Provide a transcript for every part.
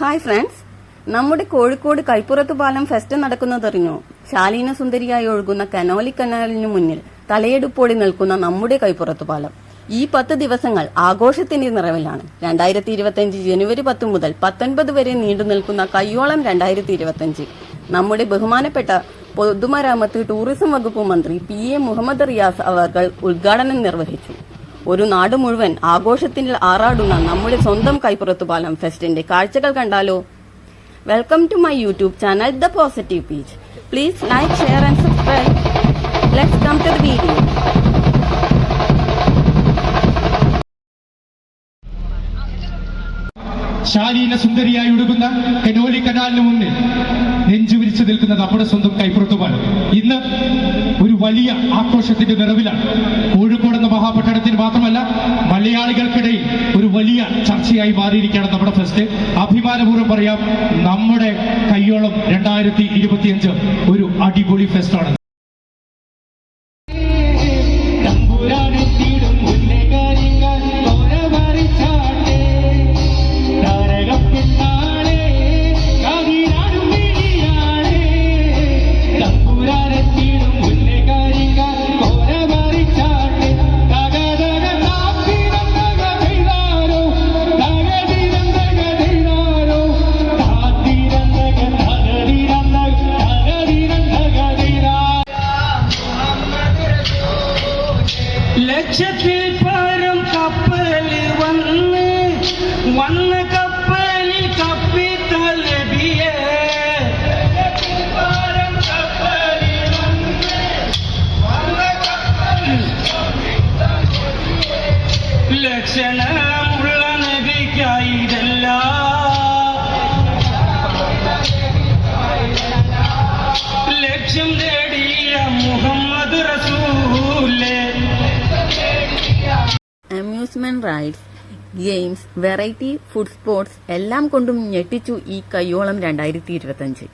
Hi friends നമ്മുടെ കോഴിക്കോട് കൈപ്പുറത്ത് പാലം fest നടക്കുന്നതറിഞ്ഞോ. ശാലീന സുന്ദരിയായി ഒഴുകുന്ന കനോലി കനാലിനു മുന്നിൽ തലയെടുപ്പോടി നിൽക്കുന്ന നമ്മുടെ കൈപ്പുറത്ത് പാലം. ഈ പത്ത് ദിവസങ്ങൾ ആഘോഷത്തിന്റെ നിറവിലാണ്. രണ്ടായിരത്തി ഇരുപത്തിയഞ്ച് ജനുവരി പത്ത് മുതൽ പത്തൊൻപത് വരെ നീണ്ടു നിൽക്കുന്ന കയ്യോളം രണ്ടായിരത്തി ഇരുപത്തിയഞ്ച് നമ്മുടെ ബഹുമാനപ്പെട്ട പൊതുമരാമത്ത് ടൂറിസം വകുപ്പ് മന്ത്രി പി എ മുഹമ്മദ് റിയാസ് അവർ ഉദ്ഘാടനം നിർവഹിച്ചു. ഒരു നാട് മുഴുവൻ ആഘോഷത്തിൽ ആറാടുന്ന നമ്മുടെ സ്വന്തം കൈപ്പുറത്തു പാലം ഫെസ്റ്റിന്റെ കാഴ്ചകൾ കണ്ടാലോ? Welcome to my YouTube channel the positive page please like share and subscribe let's come to video ശാലീന സുന്ദരിയായി ഒഴുകുന്ന കനോലി കനാലിന് മുന്നിൽ നെഞ്ചു വിരിച്ചു നിൽക്കുന്ന നമ്മുടെ സ്വന്തം കൈപ്പുറത്തുപാലം ഇന്ന് ഒരു വലിയ ആഘോഷത്തിന്റെ നിറവിലാണ്. കോഴിക്കോട് മഹാപട്ടണത്തിന് മാത്രമല്ല മലയാളികൾക്കിടയിൽ ഒരു വലിയ ചർച്ചയായി മാറിയിരിക്കുകയാണ് നമ്മുടെ ഫെസ്റ്റ്. അഭിമാനപൂർവം പറയാം നമ്മുടെ കയ്യോളം രണ്ടായിരത്തി ഒരു അടിപൊളി ഫെസ്റ്റാണ്. Chet Fields. Amusement rides games variety food sports എല്ലാം കൊണ്ടും ഞെട്ടിച്ചു ഈ കയ്യോളം രണ്ടായിരത്തി ഇരുപത്തിയഞ്ച്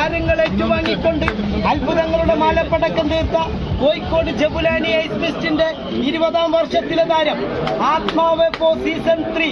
കാര്യങ്ങൾ ഏറ്റുവാങ്ങിക്കൊണ്ട് അത്ഭുതങ്ങളുടെ മാലപ്പടക്കം തീർത്ത കോഴിക്കോട് ജബുലാനി ഐസ്മിസ്റ്റിന്റെ ഇരുപതാം വർഷത്തിലെ താരം ആത്മാവ് ഫോർ സീസൺ ത്രീ